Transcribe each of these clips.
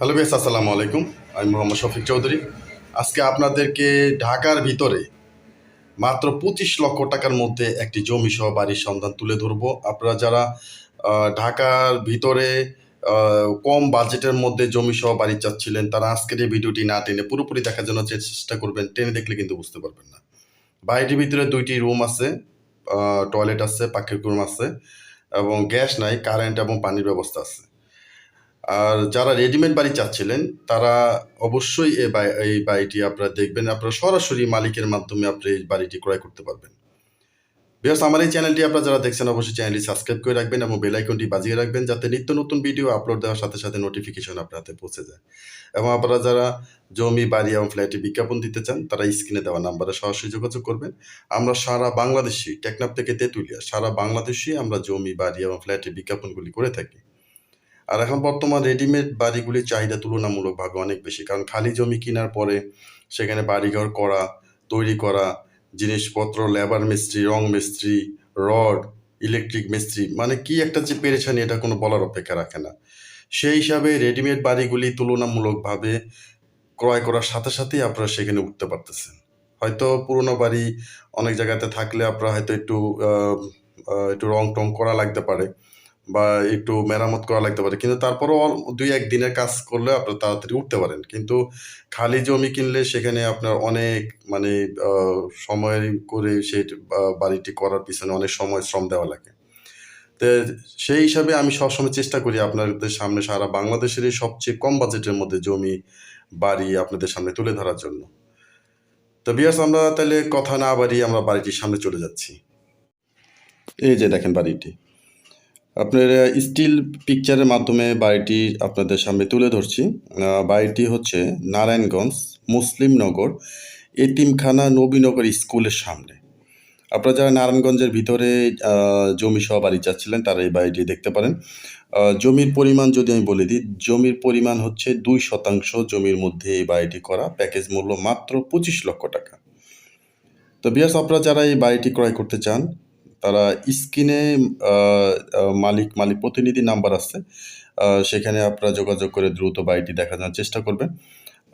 Hello base আসসালামু আলাইকুম। আমি মোহাম্মদ শফিক চৌধুরী। আজকে আপনাদেরকে ঢাকার ভিতরে মাত্র পঁচিশ লক্ষ টাকার মধ্যে একটি জমি সহ বাড়ির সন্ধান তুলে ধরবো। আপনারা যারা ঢাকার ভিতরে কম বাজেটের মধ্যে জমি সহ বাড়ি চাচ্ছিলেন, তারা আজকের এই ভিডিওটি না টেনে পুরোপুরি দেখার জন্য চেষ্টা করবেন, টেনে দেখলে কিন্তু বুঝতে পারবেন না। বাড়িটির ভিতরে দুইটি রুম আছে টয়লেট আছে, পাখির রুম আছে, এবং গ্যাস নাই, কারেন্ট এবং পানির ব্যবস্থা আছে। আর যারা রেডিমেড বাড়ি চাচ্ছিলেন, তারা অবশ্যই এই এই বাড়িটি আপনারা দেখবেন, আপনারা সরাসরি মালিকের মাধ্যমে আপনি এই বাড়িটি ক্রয় করতে পারবেন। বিকজ আমার এই চ্যানেলটি আপনারা যারা দেখছেন, অবশ্যই চ্যানেলটি সাবস্ক্রাইব করে রাখবেন এবং বেল আইকনটি বাজিয়ে রাখবেন, যাতে নিত্য নতুন ভিডিও আপলোড দেওয়ার সাথে সাথে নোটিফিকেশন আপনার হাতে পৌঁছে যায়। এবং আপনারা যারা জমি, বাড়ি এবং ফ্ল্যাটে বিজ্ঞাপন দিতে চান, তারা স্ক্রিনে দেওয়া নাম্বারে সরাসরি যোগাযোগ করবেন। আমরা সারা বাংলাদেশি টেকনাপ থেকে তেঁতুলিয়া, সারা বাংলাদেশে আমরা জমি, বাড়ি এবং ফ্ল্যাটে বিজ্ঞাপনগুলি করে থাকি। আর এখন বর্তমান রেডিমেড বাড়িগুলির চাহিদা তুলনামূলকভাবে অনেক বেশি। কারণ খালি জমি কেনার পরে সেখানে বাড়িঘর করা, তৈরি করা, জিনিসপত্র লেবার মিস্ত্রি, রং মিস্ত্রি রড ইলেকট্রিক মিস্ত্রি মানে কি একটা যে পেরেছানি এটা কোনো বলার অপেক্ষা রাখে না। সেই হিসাবে রেডিমেড বাড়িগুলি তুলনামূলকভাবে ক্রয় করার সাথে সাথেই আপনারা সেখানে উঠতে পারতেছেন। হয়তো পুরোনো বাড়ি অনেক জায়গাতে থাকলে আপনারা হয়তো একটু একটু রং টং করা লাগতে পারে। বা একটু মেরামত করা লাগতে পারে। কিন্তু তারপরও দুই এক দিনের কাজ করলে আপনার তাড়াতাড়ি উঠতে পারেন। কিন্তু খালি জমি কিনলে সেখানে আপনার অনেক মানে সময় করে সেই বাড়িটি করার পিছনে অনেক সময়, শ্রম দেওয়া লাগে। তো সেই হিসাবে আমি সবসময় চেষ্টা করি আপনাদের সামনে সারা বাংলাদেশের সবচেয়ে কম বাজেটের মধ্যে জমি, বাড়ি আপনাদের সামনে তুলে ধরার জন্য। তো বিয়ার্স, আমরা তাহলে কথা না বাড়িয়ে আমরা বাড়িটির সামনে চলে যাচ্ছি। এই যে দেখেন বাড়িটি। আপনার স্টিল পিকচারের মাধ্যমে বাড়িটি আপনাদের সামনে তুলে ধরছি। বাড়িটি হচ্ছে নারায়ণগঞ্জ মুসলিমনগর এতিমখানা নবীনগর স্কুলের সামনে। আপনারা যারা নারায়ণগঞ্জের ভিতরে জমি সহ বাড়ি চাচ্ছিলেন, তারা এই বাড়িটি দেখতে পারেন। জমির পরিমাণ যদি আমি বলে দিই, জমির পরিমাণ হচ্ছে দুই শতাংশ জমির মধ্যে এই বাড়িটি করা। প্যাকেজ মূল্য মাত্র পঁচিশ লক্ষ টাকা। তো বিয়ার্স আপনারা যারা এই বাড়িটি ক্রয় করতে চান তারা স্ক্রিনে মালিক মালিক প্রতিনিধি নাম্বার আছে। সেখানে আপনারা যোগাযোগ করে দ্রুত বাড়িটি দেখানোর চেষ্টা করবেন।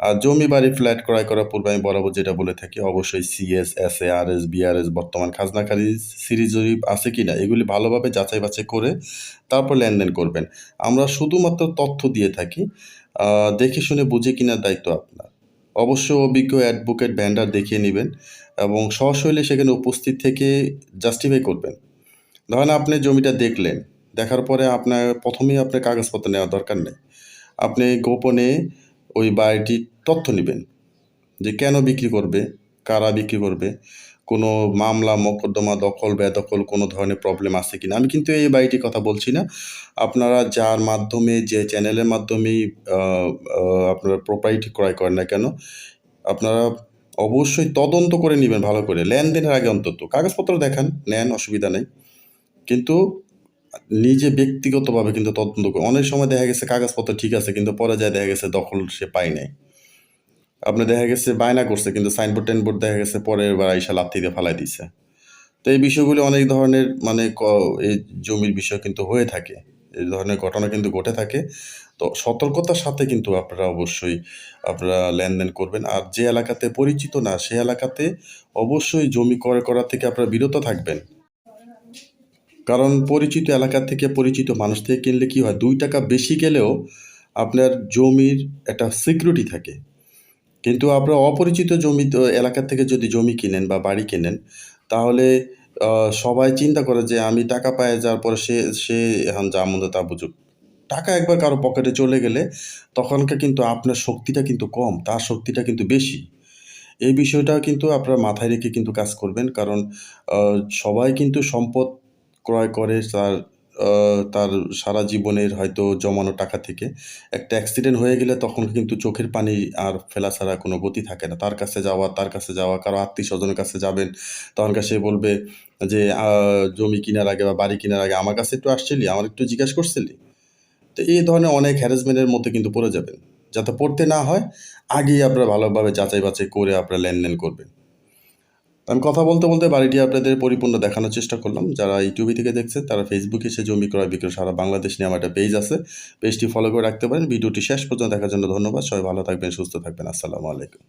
আর জমি, বাড়ি ফ্ল্যাট ক্রয় করার পূর্বে আমি বরাবর যেটা বলে থাকি, অবশ্যই CS S A R S BRS বর্তমান খাজনাকারী সিরিজ আছে কি না এগুলি ভালোভাবে যাচাই বাছাই করে তারপর লেনদেন করবেন। আমরা শুধুমাত্র তথ্য দিয়ে থাকি। দেখে শুনে বুঝে কিনার দায়িত্ব আপনার। অবশ্য অভিজ্ঞ অ্যাডভোকেট ভ্যান্ডার দেখিয়ে নেবেন এবং সশৈলে সেখানে উপস্থিত থেকে জাস্টিফাই করবেন। ধরেন আপনি জমিটা দেখলেন, দেখার পরে আপনার প্রথমেই আপনার কাগজপত্র নেওয়া দরকার নেই। আপনি গোপনে ওই বাড়িটির তথ্য নেবেন যে কেন বিক্রি করবে, কারা বিক্রি করবে কোনো মামলা, মোকদ্দমা, দখল, বেদখল কোনো ধরনের প্রবলেম আছে কিনা? আমি কিন্তু এই বাড়িটির কথা বলছি না। আপনারা যার মাধ্যমে, যে চ্যানেলের মাধ্যমেই আপনারা প্রপার্টি ক্রয় করেন না কেন, আপনারা অবশ্যই তদন্ত করে নেবেন ভালো করে। লেনদেনের আগে অন্তত। কাগজপত্র দেখান, নেন, অসুবিধা নেই। কিন্তু নিজে ব্যক্তিগতভাবে কিন্তু তদন্ত করে অনেক সময় দেখা গেছে কাগজপত্র ঠিক আছে, কিন্তু পরে যায় দেখা গেছে দখল সে পায় নাই। আপনার দেখা গেছে বায়না করছে, কিন্তু সাইনবোর্ড টাইনবোর্ড দেখা গেছে পরের বার আইসা লাথি দিয়ে ফালাই দিছে। তো এই বিষয়গুলি অনেক ধরনের মানে এই জমির বিষয় কিন্তু হয়ে থাকে। এই ধরনের ঘটনা কিন্তু ঘটে থাকে। তো সতর্কতার সাথে কিন্তু আপনারা অবশ্যই আপনারা লেনদেন করবেন। আর যে এলাকাতে পরিচিত না, সে এলাকাতে অবশ্যই জমি ক্রয় করা থেকে আপনারা বিরত থাকবেন। কারণ পরিচিত এলাকা থেকে পরিচিত মানুষ থেকে কিনলে কি হয়, দুই টাকা বেশি গেলেও আপনার জমির একটা সিকিউরিটি থাকে। কিন্তু আপনার অপরিচিত জমি এলাকা থেকে যদি জমি কিনেন বা বাড়ি কেনেন, তাহলে সবাই চিন্তা করে যে আমি টাকা পায়ে যাওয়ার পরে সে সে এখন যা মন্দ তা বুঝুক। টাকা একবার কারও পকেটে চলে গেলে তখনকার কিন্তু আপনার শক্তিটা কিন্তু কম, তার শক্তিটা কিন্তু বেশি। এই বিষয়টা কিন্তু আপনার মাথায় রেখে কিন্তু কাজ করবেন, কারণ সবাই কিন্তু সম্পদ ক্রয় করে, তার তার সারা জীবনের হয়তো জমানো টাকা থেকে একটা অ্যাক্সিডেন্ট হয়ে গেলে তখন কিন্তু চোখের পানি আর ফেলা ছাড়া কোনো গতি থাকে না। তার কাছে যাওয়া, তার কাছে যাওয়া, কারও আত্মীয় স্বজনের কাছে যাবেন, তখন সে বলবে যে জমি কেনার আগে বা বাড়ি কেনার আগে আমার কাছে একটু আসছিলি, আমার একটু জিজ্ঞাসা করছিলি? তো এই ধরনের অনেক হ্যারাসমেন্টের মধ্যে কিন্তু পড়ে যাবেন। যাতে পড়তে না হয়, আগেই আপনারা ভালোভাবে যাচাই বাছাই করে আপনারা লেনদেন করবেন। আমি কথা বলতে বলতে বাড়িটি আপনাদের পরিপূর্ণ দেখানোর চেষ্টা করলাম। যারা ইউটিউবে থেকে দেখছে তারা ফেসবুকে এসে জমি ক্রয় বিক্রয় সারা বাংলাদেশ নিয়ে আমার একটা পেজ আছে। পেজটি ফলো করে রাখতে পারেন। ভিডিওটি শেষ পর্যন্ত দেখার জন্য ধন্যবাদ। সবাই ভালো থাকবেন, সুস্থ থাকবেন। আসসালামু আলাইকুম।